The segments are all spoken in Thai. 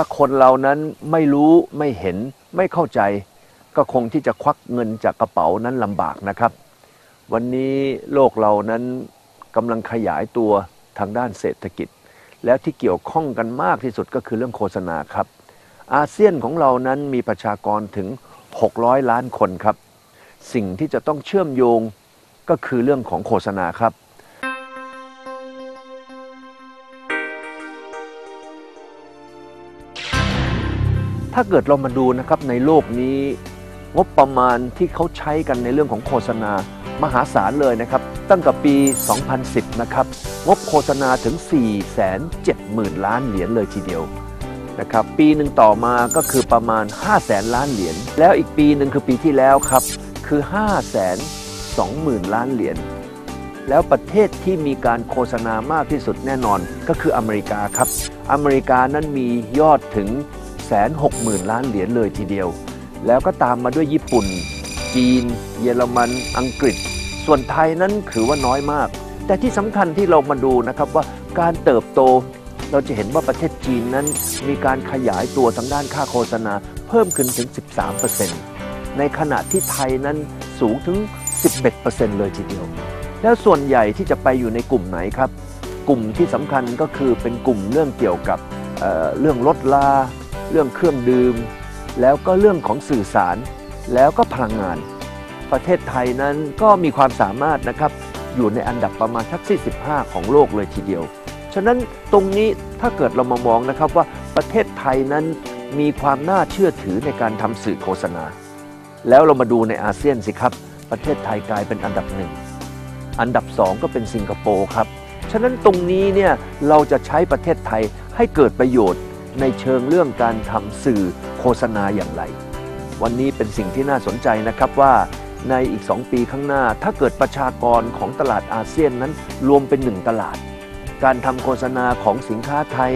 ถ้าคนเรานั้นไม่รู้ไม่เห็นไม่เข้าใจ ก็คงที่จะควักเงินจากกระเป๋านั้นลำบากนะครับ วันนี้โลกเรานั้น กำลังขยายตัวทางด้านเศรษฐกิจ แล้วที่เกี่ยวข้องกันมากที่สุดก็คือเรื่องโฆษณาครับ อาเซียนของเรานั้นมีประชากรถึง 600 ล้านคนครับ สิ่งที่จะต้องเชื่อมโยงก็คือเรื่องของโฆษณาครับถ้าเกิดเรามาดูนะครับในโลกนี้งบประมาณที่เขาใช้กันในเรื่องของโฆษณา มหาศาลเลยนะครับ ตั้งแต่ปี 2010 นะครับ งบโฆษณาถึง 470,000 ล้านเหรียญเลยทีเดียวนะครับ ปีหนึ่งต่อมาก็คือประมาณ 500,000 ล้านเหรียญ แล้วอีกปีหนึ่งคือปีที่แล้วครับ คือ 520,000 ล้านเหรียญ แล้วประเทศที่มีการโฆษณามากที่สุดแน่นอนก็คืออเมริกาครับ อเมริกานั้นมียอดถึงแสนหกหมื่นล้านเหรียญเลยทีเดียว แล้วก็ตามมาด้วยญี่ปุ่น จีน เยอรมัน อังกฤษ ส่วนไทยนั้นถือว่าน้อยมาก แต่ที่สำคัญที่เรามาดูนะครับว่าการเติบโต เราจะเห็นว่าประเทศจีนนั้นมีการขยายตัวทางด้านค่าโฆษณาเพิ่มขึ้นถึง 13%ในขณะที่ไทยนั้นสูงถึง 11%เลยทีเดียว แล้วส่วนใหญ่ที่จะไปอยู่ในกลุ่มไหนครับ กลุ่มที่สำคัญก็คือเป็นกลุ่มเรื่องเกี่ยวกับเเรื่องรถลา เรื่องเครื่องดื่ม แล้วก็เรื่องของสื่อสาร แล้วก็พลังงาน ประเทศไทยนั้นก็มีความสามารถนะครับอยู่ในอันดับประมาณทัก45 ของโลกเลยทีเดียว ฉะนั้นตรงนี้ถ้าเกิดเรามามองนะครับว่าประเทศไทยนั้นมีความน่าเชื่อถือในการทำสื่อโฆษณา แล้วเรามาดูในอาเซียนสิครับ ประเทศไทยกลายเป็นอันดับหนึ่งอันดับ2ก็เป็นสิงคโปร์ครับ ฉะนั้นตรงนี้เนี่ยเราจะใช้ประเทศไทยให้เกิดประโยชน์ในเชิงเรื่องการทำสื่อโฆษณาอย่างไร วันนี้เป็นสิ่งที่น่าสนใจนะครับว่าในอีก 2 ปีข้างหน้า ถ้าเกิดประชากรของตลาดอาเซียนนั้นรวมเป็นหนึ่งตลาด การทำโฆษณาของสินค้าไทย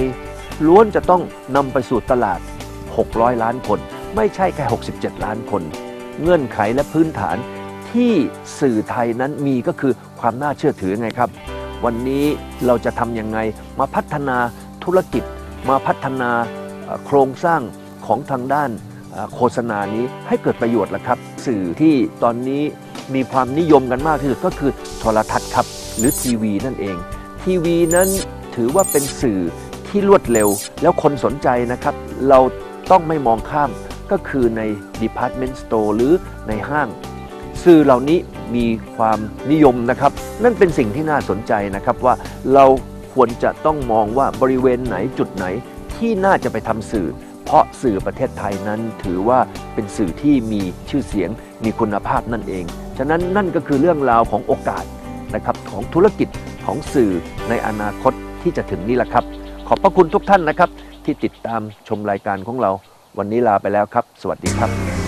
ล้วนจะต้องนำไปสู่ตลาด 600 ล้านคน ไม่ใช่แค่ 67 ล้านคน เงื่อนไขและพื้นฐานที่สื่อไทยนั้นมีก็คือความน่าเชื่อถือไงครับ วันนี้เราจะทำยังไงมาพัฒนาธุรกิจ มาพัฒนาโครงสร้างของทางด้าน โฆษณานี้ให้เกิดประโยชน์ละครับ สื่อที่ตอนนี้มีความนิยมกันมากที่สุดก็คือโทรทัศน์ครับ หรือทีวีนั่นเอง ทีวีนั้นถือว่าเป็นสื่อที่รวดเร็ว แล้วคนสนใจนะครับ เราต้องไม่มองข้ามก็คือใน Department Store หรือในห้าง สื่อเหล่านี้มีความนิยมนะครับ นั่นเป็นสิ่งที่น่าสนใจนะครับว่าเราควรจะต้องมองว่าบริเวณไหนจุดไหนที่น่าจะไปทำสื่อ ราะสื่อประเทศไทยนั้นถือว่าเป็นสื่อที่มีชื่อเสียงมีคุณภาพนั่นเอง ฉะนั้นนั่นก็คือเรื่องราวของโอกาสนะครับของธุรกิจของสื่อในอนาคตที่จะถึงนี้แหละครับ ขอบพระคุณทุกท่านนะครับ ที่ติดตามชมรายการของเรา วันนี้ลาไปแล้วครับ สวัสดีครับ